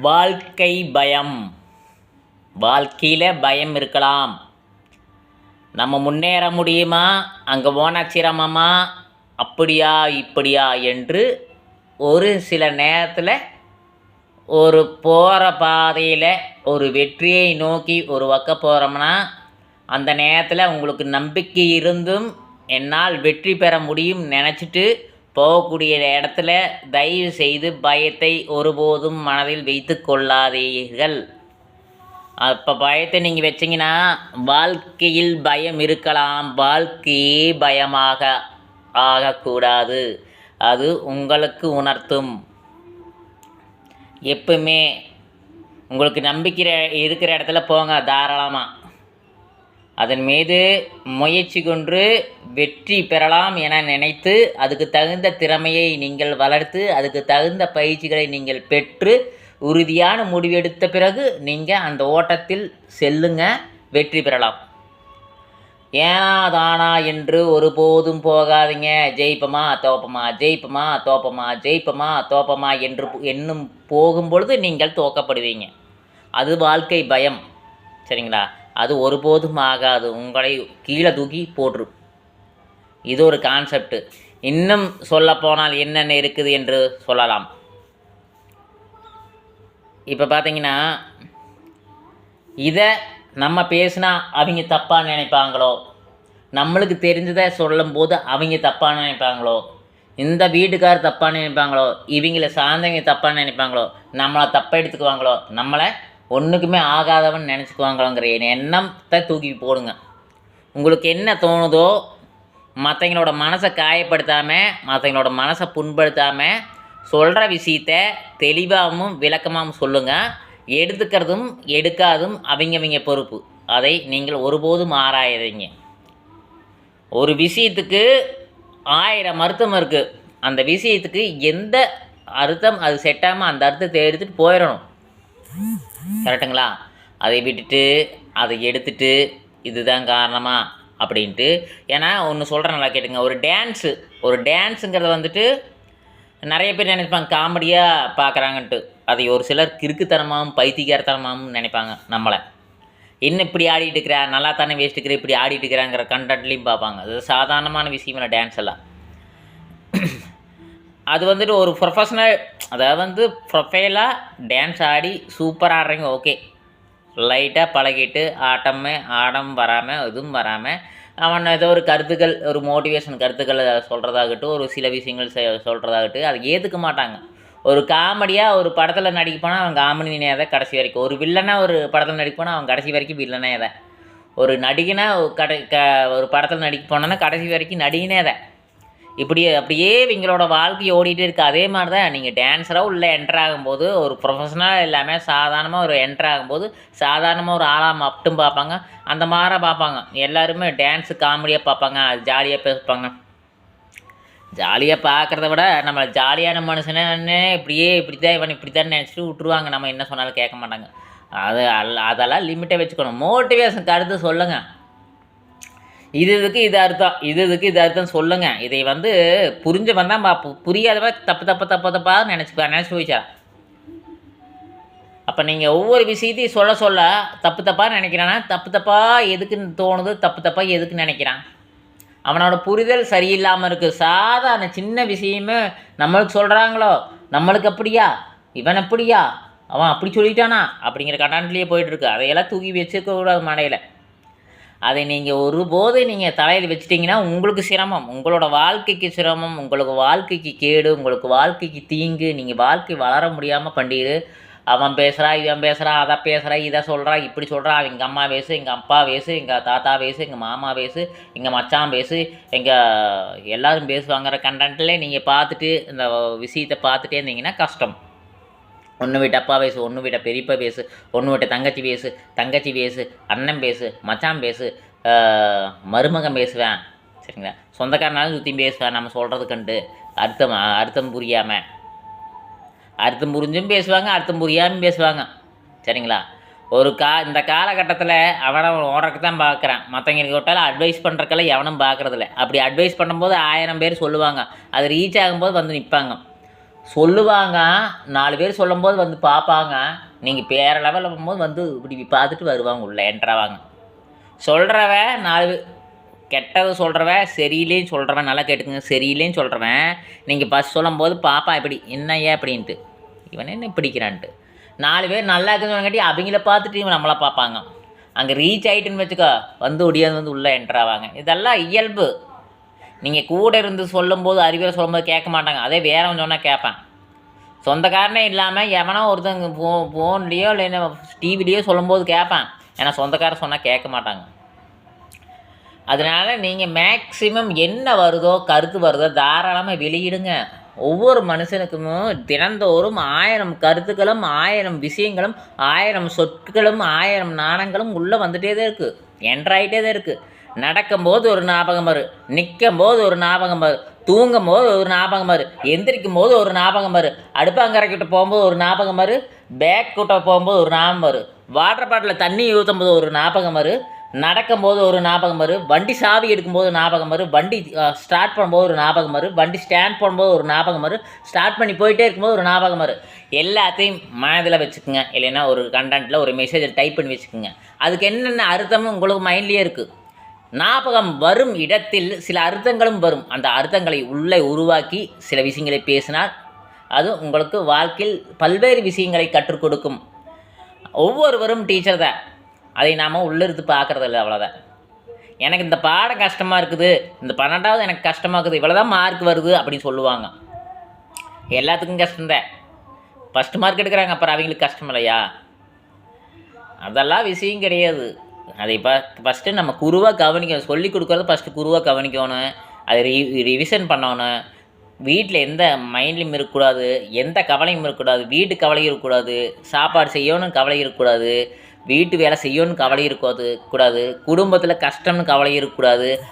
வாழ்க்கை பயம். வாழ்க்கையில் பயம் இருக்கலாம். நம்ம முன்னேற முடியுமா? அங்கே போனால் சிரமமா? அப்படியா இப்படியா என்று ஒரு சில நேரத்தில் ஒரு போகிற பாதையில் ஒரு வெற்றியை நோக்கி ஒரு பக்கம் போகிறோம்னா அந்த நேரத்தில் உங்களுக்கு நம்பிக்கை இருந்தும் என்னால் வெற்றி பெற முடியும் நினச்சிட்டு போகக்கூடிய இடத்துல தயவு செய்து பயத்தை ஒருபோதும் மனதில் வைத்து கொள்ளாதீர்கள். அப்போ பயத்தை நீங்கள் வச்சிங்கன்னா வாழ்க்கையில் பயம் இருக்கலாம். வாழ்க்கையே பயமாக ஆகக்கூடாது. அது உங்களுக்கு உணர்த்தும். எப்பவுமே உங்களுக்கு நம்பிக்கிற இருக்கிற இடத்துல போங்க தாராளமாக அதன் மீது முயற்சி கொண்டு வெற்றி பெறலாம் என நினைத்து அதுக்கு தகுந்த திறமையை நீங்கள் வளர்த்து அதுக்கு தகுந்த பயிற்சிகளை நீங்கள் பெற்று உறுதியான முடிவெடுத்த பிறகு நீங்கள் அந்த ஓட்டத்தில் செல்லுங்க வெற்றி பெறலாம். ஏனா தானா என்று ஒருபோதும் போகாதீங்க. ஜெயிப்பமா தோப்பமா ஜெயிப்பமா தோப்பமா ஜெயிப்பமா தோப்பமா என்று என்னும் போகும்பொழுது நீங்கள் தோக்கப்படுவீங்க. அது வாழ்க்கை பயம். சரிங்களா? அது ஒருபோதும் ஆகாது உங்களை கீழே தூக்கி போட்டுரும் இது ஒரு கான்செப்ட் இன்னும் சொல்லப்போனால் என்னென்ன இருக்குது என்று சொல்லலாம். இப்போ பார்த்தீங்கன்னா இதை நம்ம பேசினா அவங்க தப்பாக நினைப்பாங்களோ? நம்மளுக்கு தெரிஞ்சதை சொல்லும்போது அவங்க தப்பாக நினைப்பாங்களோ? இந்த வீட்டுக்கார் தப்பாக நினைப்பாங்களோ? இவங்கள சார்ந்தவங்க தப்பாக நினைப்பாங்களோ? நம்மளை தப்பாக எடுத்துக்குவாங்களோ? நம்மளை ஒன்றுக்குமே ஆகாதவன் நினச்சிக்குவாங்களோங்கிற எண்ணத்தை தூக்கி போடுங்க. உங்களுக்கு என்ன தோணுதோ மற்றவங்களோட மனசை காயப்படுத்தாமல் மற்றவங்களோட மனசை புண்படுத்தாமல் சொல்கிற விஷயத்த தெளிவாகவும் விளக்கமாகவும் சொல்லுங்கள் எடுத்துக்கிறதும் எடுக்காதும் அவங்கவிங்க பொறுப்பு. அதை நீங்கள் ஒருபோதும் ஆராயாதீங்க. ஒரு விஷயத்துக்கு ஆயிரம் அர்த்தம் இருக்குது அந்த விஷயத்துக்கு எந்த அர்த்தம் அது செட்டாமல் அந்த அர்த்தத்தை எடுத்துகிட்டு போயிடணும். கரெக்டுங்களா? அதை விட்டுட்டு அதை எடுத்துட்டு இதுதான் காரணமா? அப்படின்ட்டு. ஏன்னா ஒன்று சொல்கிறேன் நல்லா கேட்டுங்க ஒரு டான்ஸு ஒரு டான்ஸுங்கிறத வந்துட்டு நிறைய பேர் நினைப்பாங்க காமெடியாக பார்க்குறாங்கன்ட்டு அதை ஒரு சிலர் கிறுக்குத்தனமாகவும் பைத்தியக்காரத்தனமாகவும் நினைப்பாங்க நம்மளை. என்ன இப்படி ஆடிட்டு இருக்கிறா? நல்லா தானே வேஸ்ட்டுக்கிற இப்படி ஆடிட்டு இருக்கிறாங்கிற கண்டென்ட்லேயும் பார்ப்பாங்க. அது சாதாரணமான விஷயம் இல்லை டான்ஸ் எல்லாம். அது வந்துட்டு ஒரு ப்ரொஃபஷ்னல் அதாவது வந்து ப்ரொஃபைலாக டான்ஸ் ஆடி சூப்பராக ஆடுறீங்க ஓகே லைட்டாக பழகிட்டு ஆட்டமே ஆடம் வராமல் எதுவும் வராமல் அவன் ஏதோ ஒரு கருத்துக்கள் ஒரு மோட்டிவேஷன் கருத்துக்களை சொல்கிறதாகட்டும் ஒரு சில விஷயங்கள் செ சொல்கிறதாகட்டும் அதை ஏற்றுக்க மாட்டாங்க. ஒரு காமெடியாக ஒரு படத்தில் நடிக்க போனால் அவன் காமெடினே தான் கடைசி வரைக்கும். ஒரு வில்லனாக ஒரு படத்தில் நடிக்க போனால் அவன் கடைசி வரைக்கும் வில்லனே தான். ஒரு நடிகனாக கடை க ஒரு படத்தில் நடிக்க போனான்னா கடைசி வரைக்கும் நடிகனே தான். இப்படி அப்படியே இவங்களோட வாழ்க்கை ஓடிட்டு இருக்குது அதே மாதிரி தான் நீங்கள் டான்ஸராக உள்ளே என்டர் ஆகும்போது ஒரு ப்ரொஃபஷனலாக எல்லாமே சாதாரணமாக ஒரு என்டர் ஆகும்போது சாதாரணமாக ஒரு ஆளாக மட்டும் பார்ப்பாங்க. அந்த மாதிரி பார்ப்பாங்க. எல்லாருமே டான்ஸு காமெடியாக பார்ப்பாங்க. அது ஜாலியாக பேசுப்பாங்க ஜாலியாக பார்க்குறத விட நம்ம ஜாலியான மனுஷனே இப்படியே இப்படி தான் இவன் இப்படி தான் நினச்சிட்டு விட்ருவாங்க நம்ம என்ன சொன்னாலும் கேட்க மாட்டாங்க. அது அல்ல அதெல்லாம் லிமிட்டை வச்சுக்கணும். மோட்டிவேஷன் கருத்து சொல்லுங்கள் இது இதுக்கு இது அர்த்தம்? இது இதுக்கு இது அர்த்தம் சொல்லுங்கள் இதை வந்து புரிஞ்சவன் தான் பா புரியாதவ தப்பு தப்பு தப்பு தப்பாக நினச்சிப்பா. நினச்சி போயிச்சா? அப்போ நீங்கள் ஒவ்வொரு விஷயத்தையும் சொல்ல சொல்ல தப்பு தப்பாக நினைக்கிறானா? தப்பு தப்பாக எதுக்குன்னு தோணுது? தப்பு தப்பாக எதுக்கு நினைக்கிறான்? அவனோட புரிதல் சரியில்லாமல் இருக்குது சாதாரண சின்ன விஷயமே நம்மளுக்கு சொல்கிறாங்களோ நம்மளுக்கு அப்படியா? இவன் அப்படியா? அவன் அப்படி சொல்லிட்டானா? அப்படிங்கிற கட்டான்லேயே போயிட்டுருக்கு அதையெல்லாம் தூக்கி வச்சுக்க கூடாது மடையில் அதை நீங்கள் ஒருபோது நீங்கள் தலையில் வச்சிட்டிங்கன்னா உங்களுக்கு சிரமம். உங்களோட வாழ்க்கைக்கு சிரமம். உங்களுக்கு வாழ்க்கைக்கு கேடு. உங்களுக்கு வாழ்க்கைக்கு தீங்கு. நீங்கள் வாழ்க்கை வளர முடியாமல் பண்ணிடு அவன் பேசுகிறா இவன் பேசுகிறா அதை பேசுகிறா இதை சொல்கிறா இப்படி சொல்கிறான் எங்கள் அம்மா பேசு எங்கள் அப்பா பேசு எங்கள் தாத்தா பேசு எங்கள் மாமா பேசு எங்கள் மச்சான் பேசு எங்கள் எல்லோரும் பேசுவாங்கிற கண்டென்ட்டில் நீங்கள் பார்த்துட்டு இந்த விஷயத்தை பார்த்துட்டே இருந்தீங்கன்னா கஷ்டம். ஒன்று விட்டு அப்பா பேசு ஒன்று விட்ட பெரியப்பா பேசு ஒன்று விட்ட தங்கச்சி பேசு தங்கச்சி பேசு அண்ணன் பேசு மச்சான் பேசு மருமகன் பேசுவேன். சரிங்களா? சொந்தக்காரனாலும் சுற்றி பேசுவேன் நம்ம சொல்கிறது கண்டு. அர்த்தம் அர்த்தம் புரியாமல் அர்த்தம் புரிஞ்சும் பேசுவாங்க அர்த்தம் புரியாமல் பேசுவாங்க. சரிங்களா? ஒரு கா இந்த காலகட்டத்தில் அவனை ஓடுறதுக்கு தான் பார்க்குறான் மற்றவங்களுக்கு விட்டாலும் அட்வைஸ் பண்ணுறக்கெல்லாம் எவனும் பார்க்குறதில்ல அப்படி அட்வைஸ் பண்ணும்போது ஆயிரம் பேர் சொல்லுவாங்க. அது ரீச் ஆகும்போது வந்து நிற்பாங்க சொல்லுவாங்க. நாலு பேர் சொல்லும்போது வந்து பார்ப்பாங்க. நீங்கள் பேர லெவலில் போகும்போது வந்து இப்படி பார்த்துட்டு வருவாங்க உள்ளே என்ட்ராவாங்க சொல்கிறவ நாலு பேர் கெட்டது சொல்கிறவ சரியிலேயும் சொல்கிறவன் நல்லா கேட்டுக்குங்க சரியில்லைன்னு சொல்கிறவன் நீங்கள் ஃபஸ்ட் சொல்லும்போது பாப்பா இப்படி என்ன ஏன் அப்படின்ட்டு. இவன் என்ன பிடிக்கிறான்ட்டு நாலு பேர் நல்லா இருக்குன்னு அவங்கள பார்த்துட்டு இவன் நம்மளை பார்ப்பாங்க. அங்கே ரீச் ஆகிட்டுன்னு வச்சுக்கோ வந்து ஒடியாது வந்து உள்ளே என்ட்ராவாங்க இதெல்லாம் இயல்பு. நீங்கள் கூட இருந்து சொல்லும்போது அறிவியல் சொல்லும்போது கேட்க மாட்டாங்க. அதே வேறவன் சொன்னால் கேட்பேன். சொந்தக்காரனே இல்லாமல் எவனோ ஒருத்தங்க ஃபோ ஃபோன்லேயோ இல்லை டிவிலேயோ சொல்லும்போது கேட்பேன். ஏன்னா சொந்தக்காரன் சொன்னால் கேட்க மாட்டாங்க. அதனால் நீங்கள் மேக்சிமம் என்ன வருதோ கருத்து வருதோ தாராளமாக வெளியிடுங்க. ஒவ்வொரு மனுஷனுக்கும் தினந்தோறும் ஆயிரம் கருத்துக்களும் ஆயிரம் விஷயங்களும் ஆயிரம் சொற்களும் ஆயிரம் நாணங்களும் உள்ளே வந்துகிட்டே தான் இருக்குது என்ட்ராயிட்டே தான் இருக்குது நடக்கும்போது ஒரு ஞாபகம் வரும் நிற்கும் போது ஒரு ஞாபகம் வரும் தூங்கும் போது ஒரு ஞாபகம் வரும் எந்திரிக்கும் போது ஒரு ஞாபகம் வரும் அடுப்பாங்கரைக்கிட்ட போகும்போது ஒரு ஞாபகம் வரும் பேக் கிட்ட போகும்போது ஒரு ஞாபகம் வரும் வாட்டர் பாட்டில் தண்ணி ஊற்றும் போது ஒரு ஞாபகம் வரும் நடக்கும்போது ஒரு ஞாபகம் வரும் வண்டி சாவி எடுக்கும்போது ஞாபகம் வரும் வண்டி ஸ்டார்ட் பண்ணும்போது ஒரு ஞாபகம் வரும் வண்டி ஸ்டாண்ட் பண்ணும்போது ஒரு ஞாபகம் வரும் ஸ்டார்ட் பண்ணி போயிட்டே இருக்கும்போது ஒரு ஞாபகம் வரும் எல்லாத்தையும் மனதில் வச்சுக்கோங்க இல்லைன்னா ஒரு கண்டென்ட்டில் ஒரு மெசேஜை டைப் பண்ணி வச்சுக்கோங்க அதுக்கு என்னென்ன அர்த்தமும் உங்களுக்கு மைண்ட்லேயே இருக்குது ஞாபகம் வரும் இடத்தில் சில அர்த்தங்களும் வரும். அந்த அர்த்தங்களை உள்ளே உருவாக்கி சில விஷயங்களை பேசினால் அது உங்களுக்கு வாழ்க்கையில் பல்வேறு விஷயங்களை கற்றுக் கொடுக்கும். ஒவ்வொருவரும் டீச்சர் தான். அதை நாம் உள்ளிருந்து பார்க்குறது இல்லை அவ்வளோதான் எனக்கு இந்த பாடம் கஷ்டமாக இருக்குது. இந்த பன்னெண்டாவது எனக்கு கஷ்டமாக இருக்குது. இவ்வளோ தான் மார்க் வருது அப்படின்னு சொல்லுவாங்க. எல்லாத்துக்கும் கஷ்டம்தான் ஃபஸ்ட் மார்க் எடுக்கிறாங்க அப்புறம் அவங்களுக்கு கஷ்டம் இல்லையா? அதெல்லாம் விஷயம் கிடையாது. அதை இப்போ ஃபஸ்ட்டு நம்ம குருவாக கவனிக்கணும். சொல்லி கொடுக்குறத ஃபஸ்ட்டு குருவாக கவனிக்கணும். அதை ரி ரிவிஷன் பண்ணணும். வீட்டில் எந்த மைண்ட்லையும் இருக்கக்கூடாது. எந்த கவலையும் இருக்கக்கூடாது. வீட்டு கவலையும் இருக்கக்கூடாது. சாப்பாடு செய்யணும்னு கவலை இருக்கக்கூடாது. வீட்டு வேலை செய்யணும்னு கவலை இருக்கக்கூடாது கூடாது. குடும்பத்தில் கஷ்டம்னு கவலை இருக்கக்கூடாது.